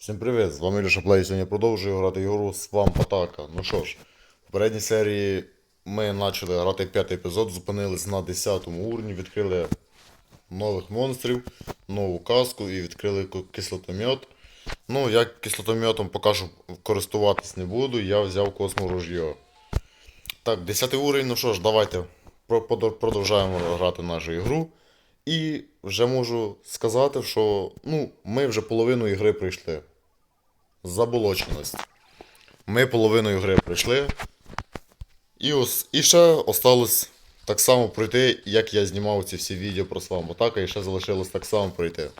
Всім привіт! З вами Ілюша Плей. Сьогодні продовжую грати ігру Свамп Атака. Ну що ж, в попередній серії ми почали грати п'ятий епізод, зупинились на 10 уровні, відкрили нових монстрів, нову каску і відкрили кислотомет. Ну, я кислотометом поки що користуватись не буду, я взяв косморужье. Так, 10 уровень, ну що ж, давайте про- продовжаємо грати нашу ігру. І вже можу сказати, що ну, ми вже половину ігри пройшли. Заболоченість. Ми половину ігри пройшли. І, ос, і ще осталось так само пройти, як я знімав ці всі відео про свамп атака, і ще залишилось так само пройти.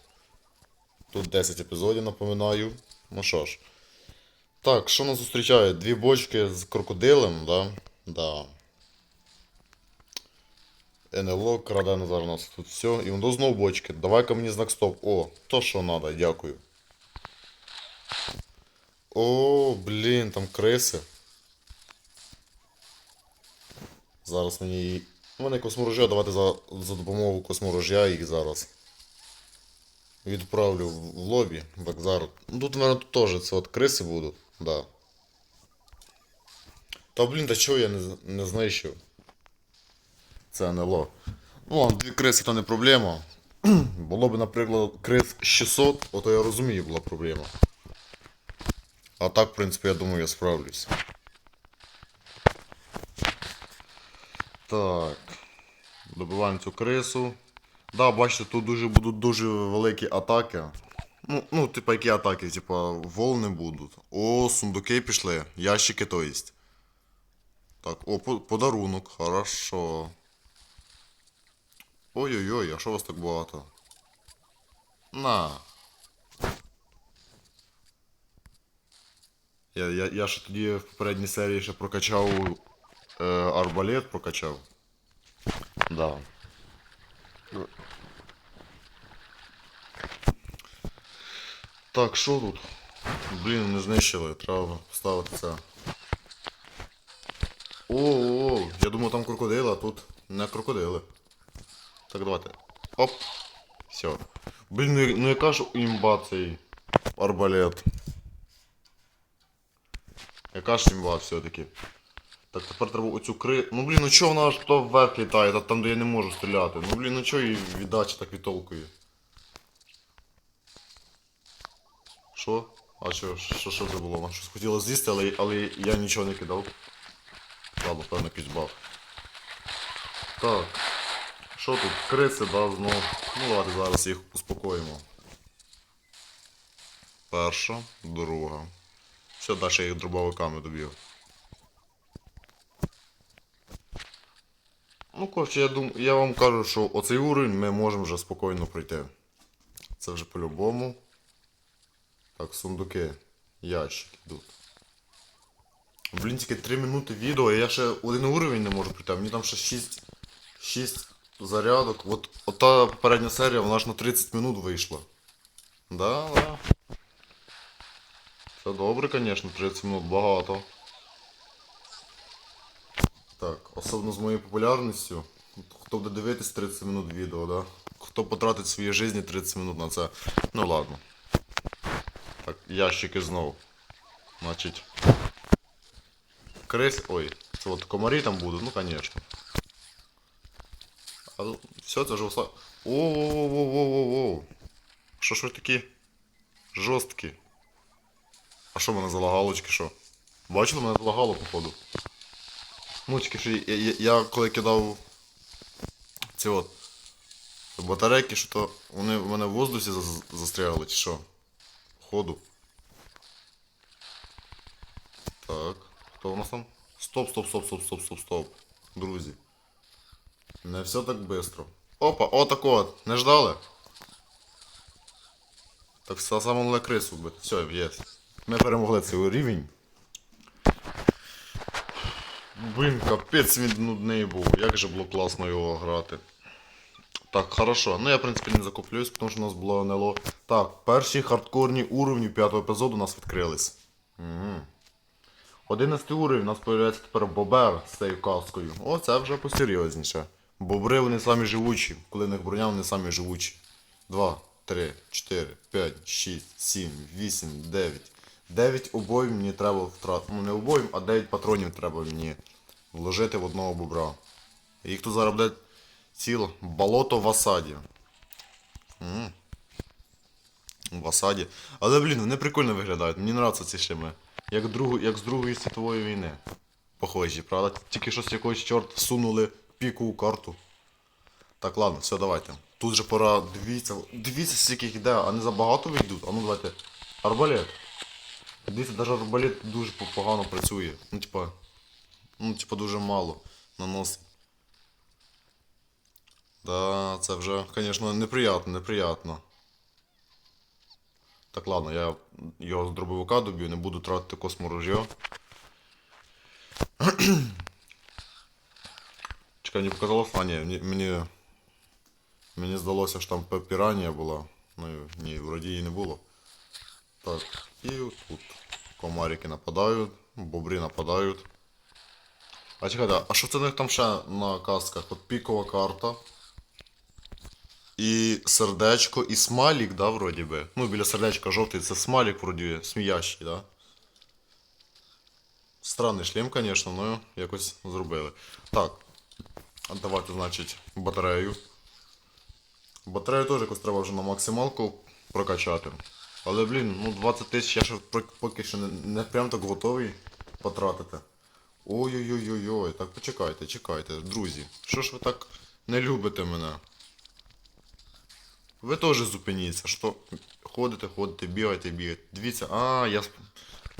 Тут 10 епізодів, напоминаю. Ну що ж. Так, що нас зустрічає? Дві бочки з крокодилем, да? Да. НЛО краде у нас тут все. І воно знову бочки. Давай-ка мені знак стоп. О, то що треба, дякую. О, блін, там криси. Зараз мені. У мене косморужя, давайте за, за допомогою косморужя їх зараз. Відправлю в в лобі, так зараз. Ну тут, наверное, тут теж це от криси будуть, да. Та блін, та чого я не, не знищив? Це НЛО. Ну дві криси то не проблема. Було б, наприклад, крис 600, ото я розумію, була проблема. А так, в принципі, я думаю, я справлюсь. Так. Добиваємо цю крису. Да, бачите, тут дуже будуть дуже великі атаки. Ну, ну, типа, які атаки? Типа, волни будуть. О, сундуки пішли. Ящики, то есть. Так, о, подарунок, хорошо. Ой-ой-ой, а що у вас так багато? На. Я, я, я ще тоді в попередній серії ще прокачав е, арбалет прокачав. Да. Так, що тут? Блін, не знищили, треба поставити це. О, я думав там крокодили, а тут не крокодили. Так, давайте. Оп. Все. Блін, ну, я- ну яка ж імба цей арбалет. Яка ж імба все-таки. Так, тепер треба оцю кри... Ну блін, ну чого вона аж то вверх літає, та там де я не можу стріляти. Ну блін, ну чого її віддача так відтолкує? Що? А що, що, що це було? Вона щось хотіла з'їсти, але, але я нічого не кидав. Ладно, певно, баг. Так. Що тут? Криси, да. Ну давайте зараз їх успокоїмо. Перша, друга. Все, далі я їх дробовиками доб'ю. Ну, коротше, я дум... я вам кажу, що оцей уровень ми можемо вже спокійно пройти. Це вже по-любому. Так, сундуки. Ящики йдуть. Блін, тільки 3 минути відео, і я ще один уровень не можу пройти, а мені там ще 6, 6 зарядок. От, от та попередня серія, вона ж на 30 минут вийшла. Да, да. Це добре, звісно, 30 минут багато. Так, особливо з моєю популярністю. Хто буде дивитись 30 минут відео, да? Хто потратить свої житті 30 минут на це. Ну ладно. Так, ящики знов. Значить. Крис. Ой, це от комарі там будуть, ну конечно. А тут все, це вже уса. О-о-о-о-о-о-о. Що ж ви такі жорсткі? А що в мене залагало, чи що? Бачили, мене залагало, походу. Ну, тільки що я, я, я коли кидав ці от батарейки, що то вони в мене в воздусі за- застрягли, чи що? Походу. Так, хто у нас там? Стоп, стоп, стоп, стоп, стоп, стоп, стоп. Друзі. Не все так быстро. Опа, отак от. Не ждали? Так саме головне крису вбити. Все, є. Ми перемогли цей рівень. Блін, капець він нудний був. Як же було класно його грати. Так, хорошо. Ну я, в принципі, не закуплюсь, тому що у нас було НЛО. Так, перші хардкорні уровні п'ятого епізоду у нас відкрились. Угу. 11 уровень у нас з'являється тепер бобер з цією каскою. О, це вже посерйозніше. Бобри вони самі живучі. Коли в них броня, вони самі живучі. Два, 3, 4, 5, 6, 7, 8, 9. 9 обоїм мені треба втратити. Ну не обоїм, а 9 патронів треба мені вложити в одного бобра. Їх тут зараз буде ціле болото в осаді. М. В осаді. Але, блін, вони прикольно виглядають. Мені нравляться ці шлеми. Як, другу, як з Другої світової війни. Похожі, правда? Тільки щось якогось чорт всунули пікову карту. Так, ладно, все, давайте. Тут же пора. Дивіться, дивіться, скільки їх йде, а не забагато вийдуть. А ну давайте. Арбалет. Дивіться, навіть арбалет дуже погано працює. Ну, типа. Ну, типа дуже мало наносить. Да, це вже, звісно, неприятно, неприятно. Так, ладно, я його з дробовика доб'ю, не буду тратити косморужьо. Чекай, не показалось? А, ні, мені, мені, здалося, що там пі- піранія була. Ну, ні, вроді її не було. Так, і тут комарики нападають, бобри нападають. А чекайте, а що це в них там ще на касках? От пікова карта. І сердечко, і смайлік, да, вроді би. Ну, біля сердечка жовтий, це смайлік, вроді, сміящий, да? Странний шлем, звісно, ну якось зробили. Так. Давайте, значить, батарею. Батарею теж якось треба вже на максималку прокачати. Але, блін, ну 20 тисяч я ще поки що не, не прям так готовий потратити. Ой-ой-ой-ой-ой, так почекайте, чекайте, друзі. Що ж ви так не любите мене? Ви теж зупиніться, що ходите, ходите, бігаєте, бігаєте. Дивіться, а, я.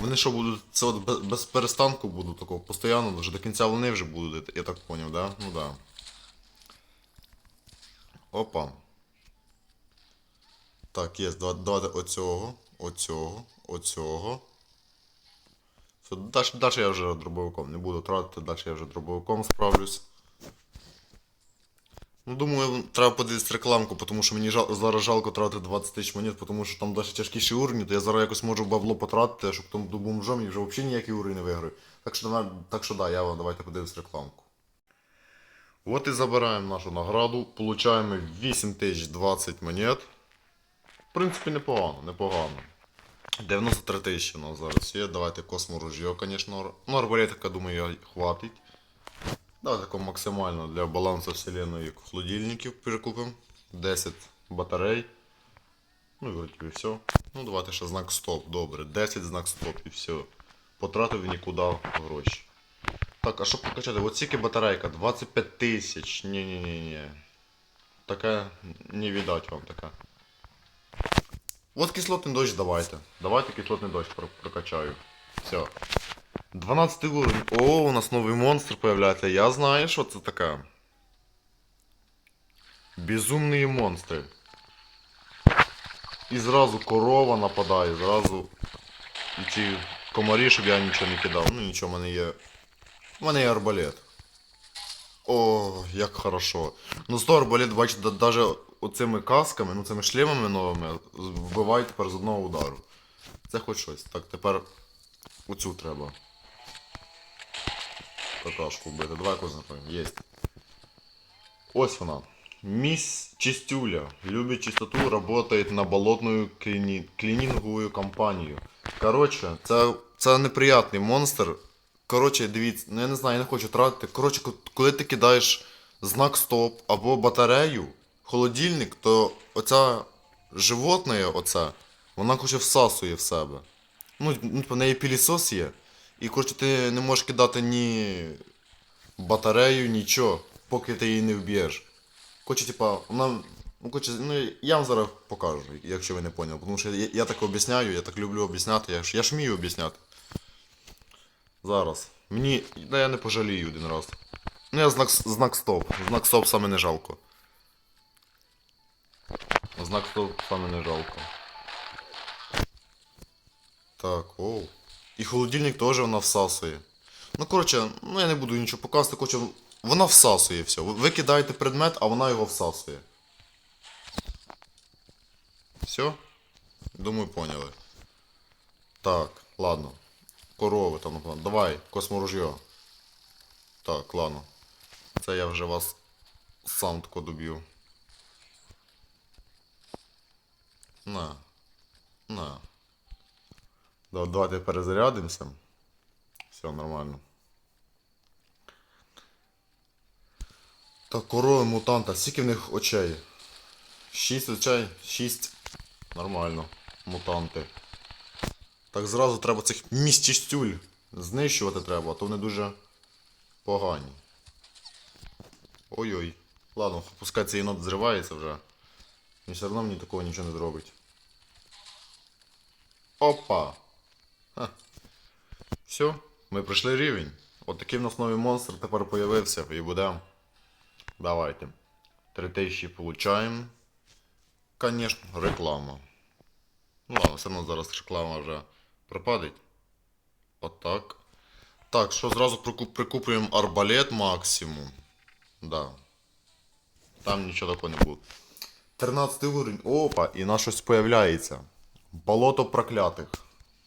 Вони що будуть. Це от без, перестанку будуть такого постійно, вже до кінця вони вже будуть, я так поняв, да? Ну да. Опа. Так, є, давайте оцього, оцього, оцього. Далі я вже дробовиком не буду тратити, далі я вже дробовиком справлюсь. Ну, думаю, треба подивитися рекламку, тому що мені зараз жалко тратити 20 тисяч монет, тому що там досить тяжкіші уровні, то я зараз якось можу бабло потратити, щоб там до бомжом і вже взагалі ніякі уровні не виграю. Так що, так що да, я давайте подивимось рекламку. От і забираємо нашу награду, получаємо 8020 монет. В принципі, непогано, непогано. 93 тисячі у нас зараз є. Давайте косморужье, звісно. Ну, арбалетика, думаю, хватить. Давайте тако максимально для балансу вселенної холодильників перекупимо. 10 батарей. Ну вроді і все. Ну давайте ще знак стоп, добре. 10 знак стоп і все. Потратив нікуди гроші. Так, а що покачати? От тільки батарейка, 25 тисяч. Ні-ні-ні-ні. Таке не віддать вам таке. От кислотний дощ давайте. Давайте кислотний дощ прокачаю. Все. 12 уровень. О, у нас новий монстр появляється. Я знаю, що це таке. Безумні монстри. І зразу корова нападає, зразу. І ці комарі, щоб я нічого не кидав. Ну нічого, в мене є. У мене є арбалет. О, як хорошо. Ну з того арбалет, бачите, навіть оцими касками, ну цими шлемами новими вбивають тепер з одного удару. Це хоч щось. Так, тепер оцю треба. Какашку вбити. Давай познакомим. Єсть. Ось вона. Мисс Чистюля. Любит чистоту, работает на болотную кліні... клінінгову компанію. Коротше, це, це неприятний монстр. Коротше, дивіться, ну я не знаю, я не хочу тратити. Коротше, коли ти кидаєш знак стоп або батарею, холодильник, то оця животне, оце, вона хоче всасує в себе. Ну, ну, по неї пілісос є. І коротше, ти не можеш кидати ні батарею, нічого, поки ти її не вб'єш. Коротше, типа, вона. Ну, коротше, ну, я вам зараз покажу, якщо ви не поняли. Тому що я, я так об'ясняю, я так люблю об'ясняти, я ж, я ж вмію об'ясняти. Зараз. Мені. Да я не пожалію один раз. Ну я знак, знак стоп. Знак стоп саме не жалко. Знак стоп саме не жалко. Так, оу. І холодильник теж вона всасує. Ну, коротше, ну я не буду нічого показувати, коротше, вона всасує все. Ви- кидаєте предмет, а вона його всасує. Все? Думаю, поняли. Так, ладно. Корови там. Давай, косморужье. Так, ладно. Це я вже вас сам тако доб'ю. На. На. Да, давайте перезарядимося. Все нормально. Так, корови мутанта, скільки в них очей? Шість очей? Шість. Нормально. Мутанти. Так зразу треба цих містістюль знищувати треба, а то вони дуже погані. Ой-ой. Ладно, пускай цей єнот зривається вже. Він все одно мені такого нічого не зробить. Опа! Все, ми пройшли рівень. От такий в нас новий монстр тепер появився і буде. Давайте. 3000 получаємо. Конечно, реклама. Ну ладно, все одно зараз реклама вже пропадить. Отак. Так, що зразу прикуплюємо арбалет максимум. Да. Там нічого такого не буде. 13 уровень. Опа, і на щось появляється. Болото проклятих.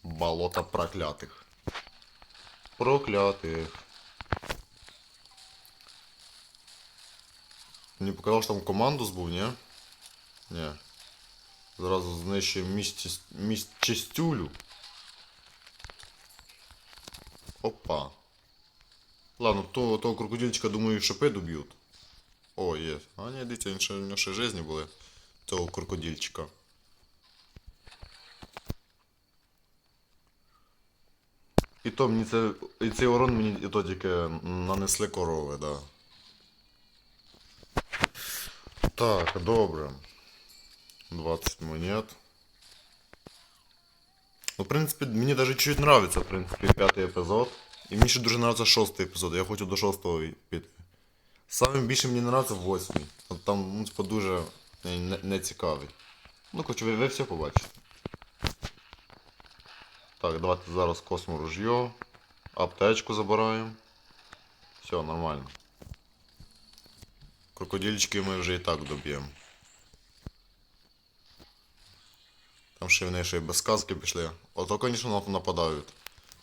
Болото проклятих. Проклятих. Мені показав, що там команду збув, ні? Ні. Зразу знищуємо місчистюлю. Опа. Ладно, то, того крокодильчика, думаю, шипи доб'ють. О, є. А ні, дивіться, він ще, в нього ще. Цього крокодильчика. То мені це. І цей урон мені і то тільки нанесли корови, да. Так, добре. 20 монет. Ну, в принципі, мені даже чуть нравится, в принципі, п'ятий епізод. І мені ще дуже нравится шостий епізод, я хочу до шостого піти. Саме більше мені нравится восьмий. От там, ну, типа, дуже не, не цікавий. Ну, коротше, ви, ви все побачите. Так, давайте зараз космо ружье. Аптечку забираємо. Все, нормально. Крокодильчики ми вже і так доб'ємо. Там ще вони ще й без сказки пішли. Ото, звісно, нападають.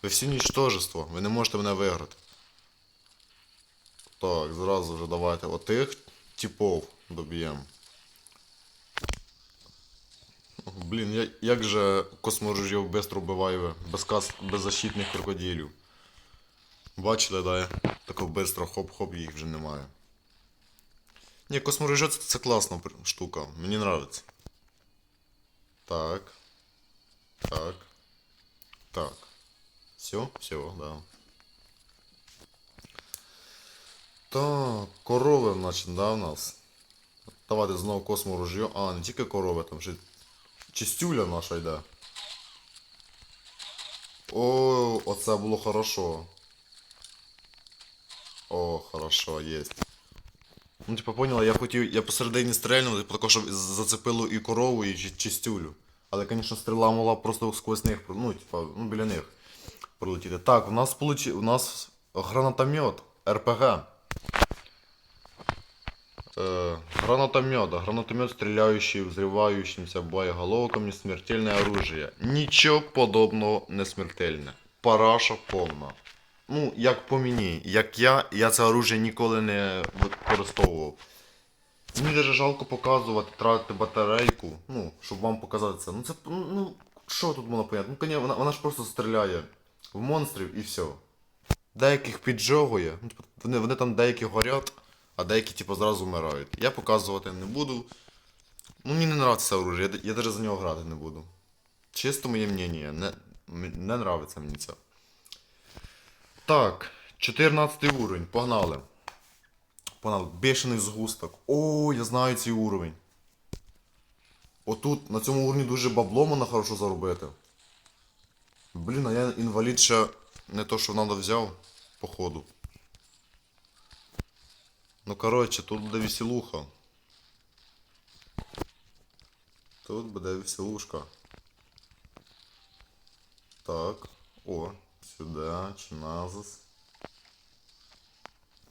Ви всі нічтожество, ви не можете мене виграти. Так, зразу вже давайте отих типов доб'ємо. Блін, як же косморужьов быстро вбиває без кас... беззащитних крокодилів. Бачили, да? я? Тако быстро хоп-хоп їх вже немає. Ні, косморужьо це, це класна штука. Мені нравиться. Так. Так. Так. Все, все, да. Так, корови, значить, да, у нас. Давайте знову косморужьо. А, не тільки корови, там ще чистюля наша йде. О, оце було хорошо. О, хорошо, єсть. Ну, типа, поняла, я хотів, я посередині стрельнув, типу, також, щоб зацепило і корову, і чистюлю. Але, звісно, стріла могла просто сквозь них, ну, типа, ну, біля них пролетіти. Так, у нас получи... у нас гранатомет, РПГ. Э, гранатомет, да, гранатомет, стреляющий взрывающимся боеголовками, смертельное оружие. Нічого подобного не смертельне. Параша повна. Ну, як по мені, як я, я це оружие ніколи не використовував. Мені даже жалко показувати, тратити батарейку, ну, щоб вам показати це. Ну це, ну, ну, що тут можна поняти? Ну, коня, вона, вона ж просто стріляє в монстрів і все. Деяких піджогує, ну, типу, вони, вони там деякі горять, а деякі, типу, зразу вмирають. Я показувати не буду. Ну, мені не нравиться це оружие, я, навіть за нього грати не буду. Чисто моє мнение, не, нравиться мені це. Так, 14 уровень, погнали. Погнали. Бешений згусток. О, я знаю цей уровень. Отут, на цьому уровні дуже бабло можна хорошо заробити. Блін, а я інвалід ще не то, що треба взяв, походу. Ну коротше, тут буде веселуха. Тут буде веселушка. Так. О, сюда, чиназис.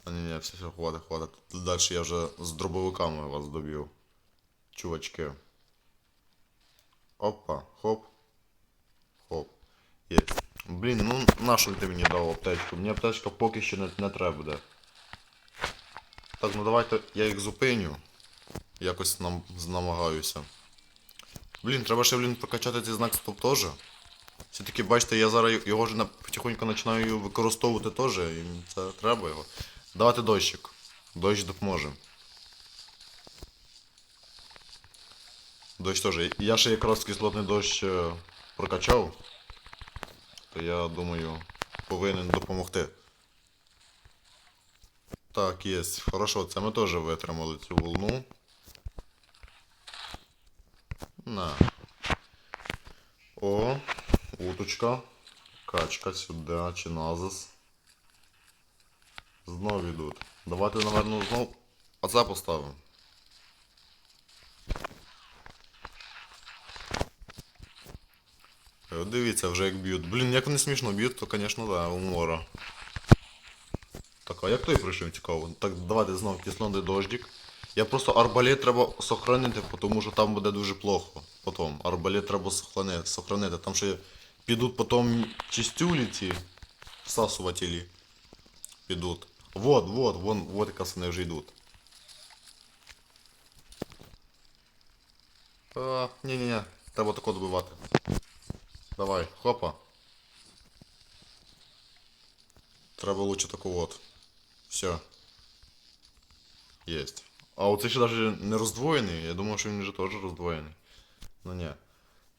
А ні, ні, все, все, хватить, хватить. Тут далі я вже з дробовиками вас доб'ю. Чувачки. Опа, хоп. Хоп. Є. Блін, ну нащо ти мені дав аптечку? Мені аптечка поки що не, не треба буде. Так, ну давайте я їх зупиню. Якось нам намагаюся. Блін, треба ще, блін, прокачати цей знак стоп теж. Все-таки, бачите, я зараз його вже потихоньку починаю використовувати теж, і це треба його. Давайте дощик. Дощ допоможе. Дощ теж. Я ще якраз кислотний дощ е, прокачав. То я думаю, повинен допомогти. Так, є. Хорошо, це ми теж витримали цю волну. На. О, уточка. Качка сюди, чи назис. Знов йдуть. Давайте, наверное, знов. А це поставимо. Е, Дивіться, вже як б'ють. Блін, як вони смішно б'ють, то, звісно, да, умора. Так, а як той прийшов цікаво? Так, давайте знову кислотний дождик. Я просто арбалет треба сохранити, тому що там буде дуже плохо. Потім. Арбалет треба сохранити. Там ще підуть потім чистюлі ці всасувателі. Підуть. Вот, вот, вон, вот якраз вони вже йдуть. А, ні-ні-ні, треба тако добивати. Давай, хопа. Треба лучше таку от. Все. Есть. А оцей ще даже не роздвоєний. Я думав, що він вже теж роздвоєний. Ну ні.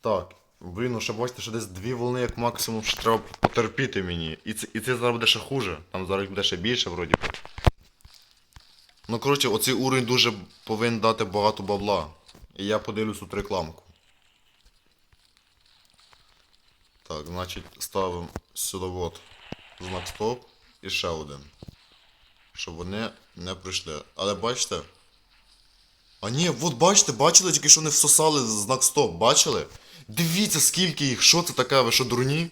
Так. Блін, ну ще бачите, що десь дві волни як максимум ще треба потерпіти мені. І це, і це зараз буде ще хуже. Там зараз буде ще більше вроді. Ну коротше, оцей уровень дуже повинен дати багато бабла. І я подивлюсь тут рекламку. Так, значить ставимо сюди от знак стоп і ще один. Щоб вони не прийшли. Але бачите? А ні, от бачите, бачили, тільки що не всосали знак стоп, бачили? Дивіться, скільки їх, що це таке, ви що дурні?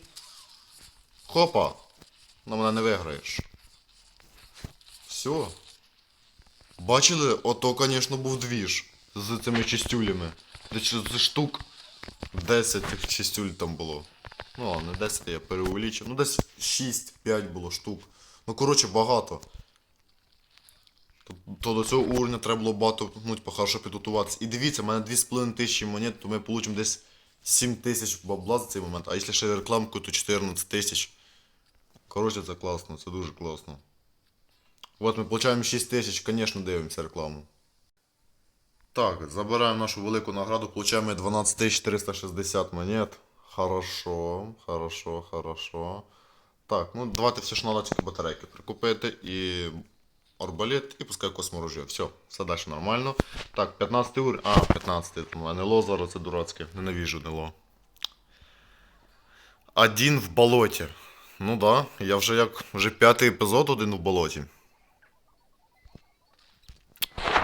Хопа! На мене не виграєш. Все. Бачили, ото, звісно, був двіж з цими чистюлями. Десь штук 10 цих чистюль там було. Ну, не 10 я переувеличив. Ну десь 6-5 було штук. Ну коротше багато. То, то до цього уровня треба було багато ну, типу, хорошо підготуватися. І дивіться, в мене 2,5 тисячі монет, то ми получимо десь 7 тисяч бабла за цей момент. А якщо ще рекламку, то 14 тисяч. Коротше, це класно, це дуже класно. От ми получаємо 6 тисяч, звісно, дивимося рекламу. Так, забираємо нашу велику награду, получаємо 12460 монет. Хорошо, хорошо, хорошо. Так, ну давайте все ж надо тільки батарейки прикупити і арбалет і пускай косморужье. Все, все далі нормально. Так, 15 уровень. А, 15 там НЛО зараз це дурацьке. Ненавижу НЛО. Один в болоті. Ну да, я вже як вже п'ятий епізод один в болоті.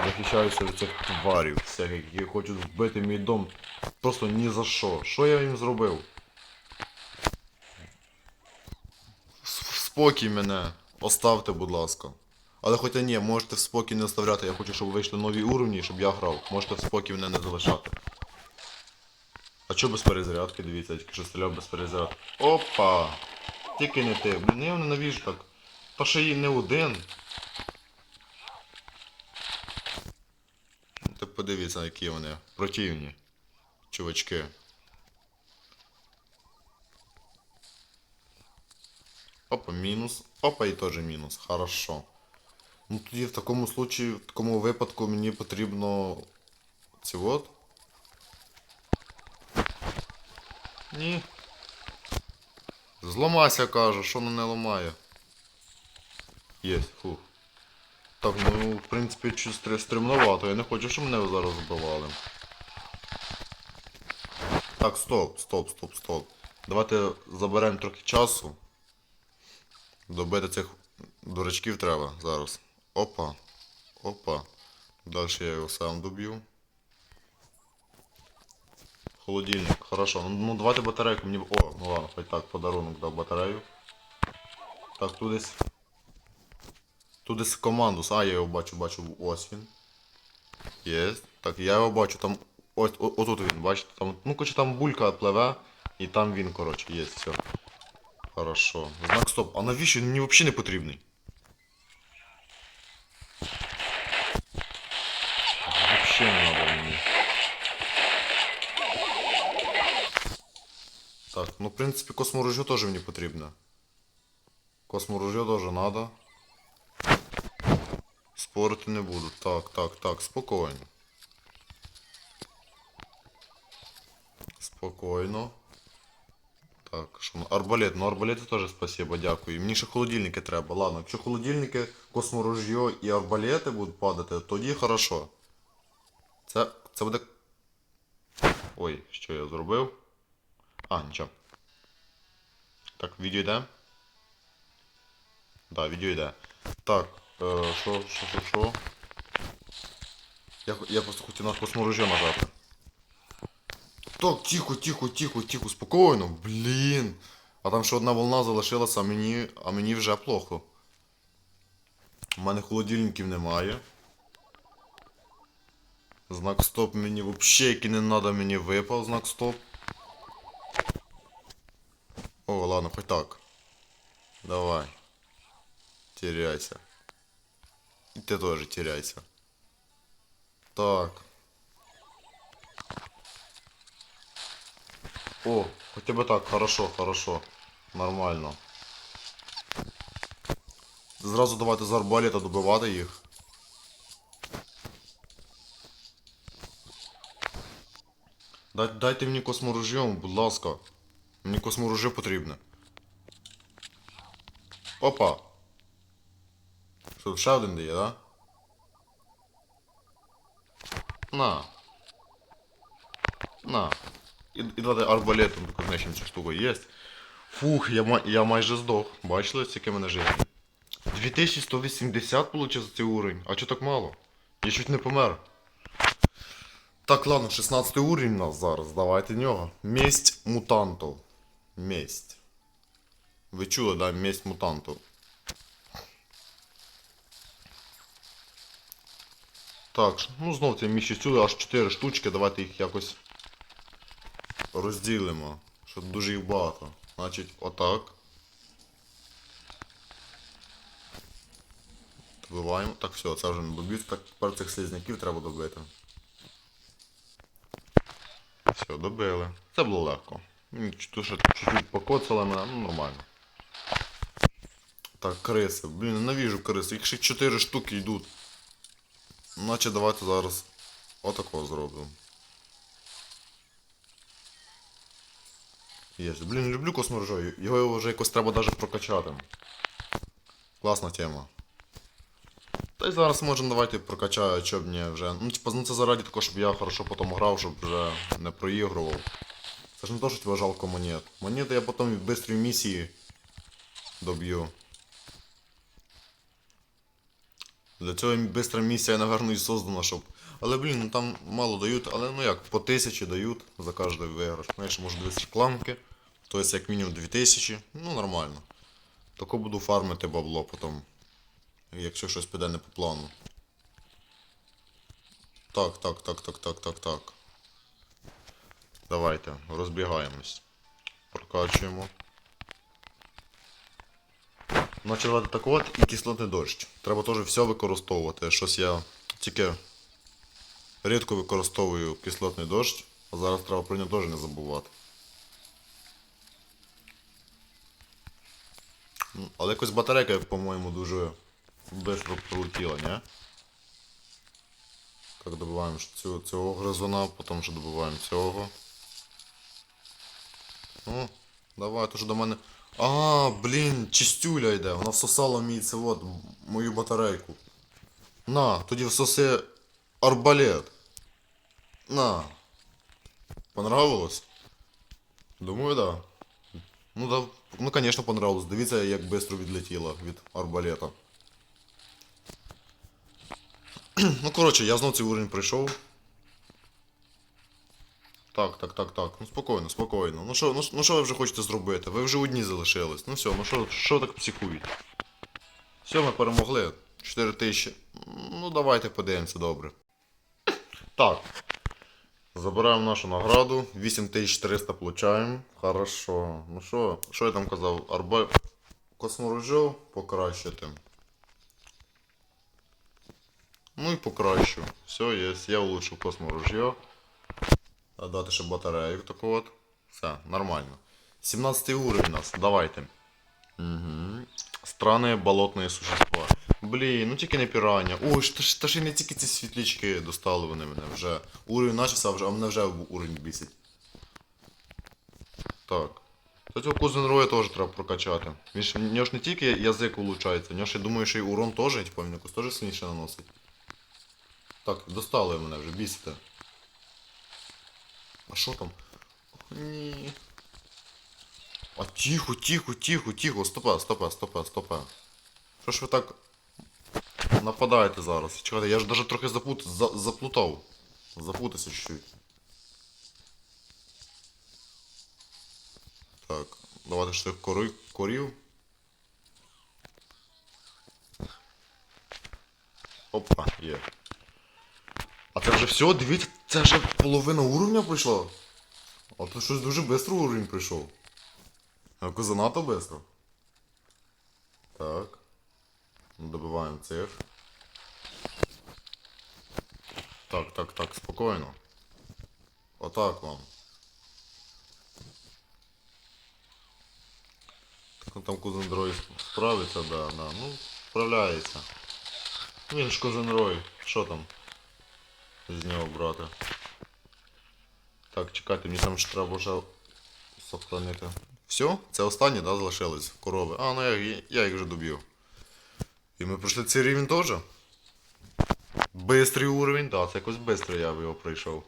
Захищаюся від цих тварів всяких, які хочуть вбити мій дом. Просто ні за що. Що я їм зробив? Спокій мене. Оставте, будь ласка. Але хоча ні, можете в спокій не оставляти, я хочу, щоб вийшли нові уровні, щоб я грав. Можете в спокій мене не залишати. А чо без перезарядки, дивіться, я тільки що стріляв без перезарядки. Опа! Тільки не ти. Блін, я ненавижу так. Та ще й не один. Ти подивіться, які вони противні. Чувачки. Опа, мінус. Опа, і теж мінус. Хорошо. Ну тоді в такому случаї, в такому випадку мені потрібно. Ці от. Ні. Зламайся, каже, що воно не ламає. Єсть, фух. Так, ну, в принципі, стр- стримновато. Я не хочу, щоб мене зараз збивали. Так, стоп, стоп, стоп, стоп. Давайте заберемо трохи часу. Добити цих дурачків треба зараз. Опа. Опа. Далі я його сам доб'ю. Холодильник, хорошо. Ну, ну давайте батарейку мені. О, ну ладно, хоч так, подарунок дав батарею. Так, тут десь. Тут десь командус. А, я його бачу, бачу, ось він. Є. Так, я його бачу, там. Ось, о- отут він, бачите, там. Ну, короче, там булька пливе, і там він, коротше, є, все. Хорошо. Знак стоп. А навіщо? Він мені взагалі не потрібний. Взагалі не треба мені. Так, ну в принципі косморужье теж мені потрібно. Косморужье теж надо. Спорити не буду. Так, так, так, спокійно. Спокійно. Так, що арбалет, ну арбалети теж спасибо, дякую. Мені ще холодильники треба. Ладно, якщо холодильники, косморужье і арбалети будуть падати, тоді хорошо. Це, це буде. Ой, що я зробив? А, нічого. Так, відео йде? Да, відео йде. Так, е, що, що, що, що? Я, я просто хотів на косморужье нажати. Так, тихо, тихо, тихо, тихо, спокійно, блін. А там ще одна волна залишилася, а мені, а мені вже плохо. У мене холодильників немає. Знак стоп мені взагалі, який не надо, мені випав знак стоп. О, ладно, хоть так. Давай. Теряйся. И ты тоже теряйся. Так. О, хотя бы так, хорошо, хорошо. Нормально. Зразу давайте з арбалета добивати їх. Дай, дайте мені косморужьом, будь ласка. Мені косморужье потрібне. Опа. Що, ще один дає, да? На. На. І, і давайте арбалетом таку знищимо цю штуку є. Фух, я, я майже здох. Бачили, скільки мене життя? 2180 получив цей уровень. А чого так мало? Я чуть не помер. Так, ладно, 16 уровень у нас зараз. Давайте нього. Месть мутантов. Месть. Ви чули, да? Месть мутантов. Так, ну знов ці сюди аж 4 штучки, давайте їх якось розділимо. Що дуже їх багато. Значить, отак. Добиваємо. Так, все, це вже не доб'ють. Так, тепер цих слизняків треба добити. Все, добили. Це було легко. Тут ще чуть-чуть покоцали мене, ну нормально. Так, криси. Блін, ненавіжу криси. Їх ще 4 штуки йдуть. Наче давайте зараз отакого зробимо. Є. Блін, люблю косморжою. Його вже якось треба навіть прокачати. Класна тема. Та й зараз можемо давайте прокачаю, щоб мені вже. Ну, типа, ну це заради такого, щоб я хорошо потім грав, щоб вже не проігрував. Це ж не то, що тебе жалко монет. Монети я потім в бистрій місії доб'ю. Для цього бистра місія, напевно, і создана, щоб. Але блін, ну там мало дають, але ну як, по тисячі дають за кожний виграш. Ще можу дивитися рекламки. Тобто як мінімум 2000, ну нормально. Тако буду фармити бабло потім. Якщо щось піде не по плану. Так, так, так, так, так, так, так. Давайте, розбігаємось. Прокачуємо. Почали так от і кислотний дощ. Треба теж все використовувати. Щось я тільки рідко використовую кислотний дощ, а зараз треба про нього теж не забувати. Але якось батарейка, по-моєму, дуже швидко пролетіла, ні? Так, добиваємо цього, цього гризуна, потім ще добиваємо цього. Ну, давай, то ж до мене. А, блін, чистюля йде, вона всосала мій це от, мою батарейку. На, тоді всоси арбалет. На. Понравилось? Думаю, да. Ну да, ну конечно понравилось. Дивіться, як швидко відлетіла від арбалета. ну коротше, я знов цей уровень пройшов. Так, так, так, так. Ну спокійно, спокійно. Ну що, ну, ну що ви вже хочете зробити? Ви вже одні залишились. Ну все, ну що, що так психуєте? Все, ми перемогли. 4 тисячі. Ну давайте подивимося, добре. Так. Забираємо нашу награду. 8300 получаємо. Хорошо. Ну що, що я там казав? Арба... Косморужьо покращити. Ну і покращу. Все, є. Я улучшив косморужьо. Дати ще батарею таку от. Все, нормально. 17 уровень у нас, давайте. Угу. Странные болотные существа. Блін, ну тільки не пірання. Ой, ж- ж та ж і не тільки ці світлячки достали вони мене вже. Уровень начався, а мене вже уровень бісить. Так. Та цього Кузенроя теж треба прокачати. Він ж, в нього ж не тільки язик улучшається, в нього ще, думаю, що й урон теж, типу, він якось теж сильніше наносить. Так, достали мене вже, бісите. А що там? Ні. А тихо, тихо, тихо, тихо, стопе, стопе, стопе, стопе. Що ж ви так нападаєте зараз? Чекайте, я ж даже трохи запут... за... заплутав. Запутався чуть-чуть. Так, давайте тих кори... корів. Опа, є. А це вже все, дивіться, це вже половина уровня пройшла. А то щось дуже швидко уровень прийшов. А занадто швидко. Так. Добиваємо цих. Так, так, так, спокійно. Отак вам. Так, ну там кузен Дрой справиться, да, да. Ну, справляється. Він ж кузен Рой. Що там? З нього брати. Так, чекайте, мені там ж треба вже сохранити. Все? Це останні, да, залишились корови. А, ну я, я їх вже доб'ю. І ми пройшли цей рівень теж? Бистрий уровень, да, це якось бистро я його пройшов.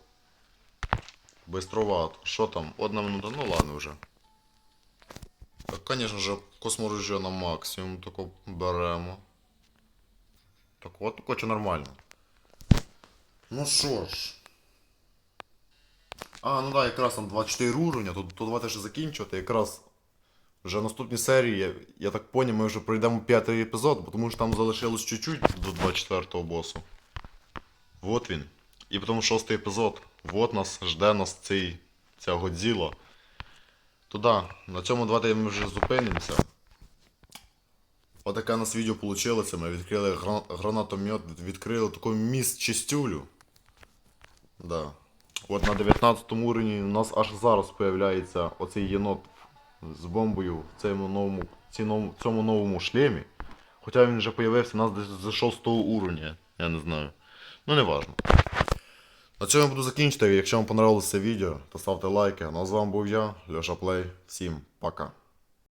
Бистровато. Що там? Одна минута, ну ладно вже. Так, звісно ж, косморужье на максимум тако беремо. Так от, хоче нормально. Ну що ж. А, ну да, якраз там 24 уровня, то, то давайте ще закінчувати. Якраз вже наступні серії, я, так поняв, ми вже пройдемо п'ятий епізод, бо тому що там залишилось чуть-чуть до 24-го босу. Вот він. І потім шостий епізод. Вот нас жде нас цей, ця Годзіла. Туда. На цьому давайте ми вже зупинимося. Отаке у нас відео вийшло. Ми відкрили гра- гранатомет, відкрили таку міст чистюлю. Да. От на 19 уровні у нас аж зараз появляється оцей єнот з бомбою в цьому новому, цьому новому шлемі. Хоча він вже появився у нас десь з 6 уровня, я не знаю. Ну не важно. На цьому я буду закінчити. Якщо вам понравилося це відео, то ставте лайки. Ну а з вами був я, Льоша Плей. Всім пока.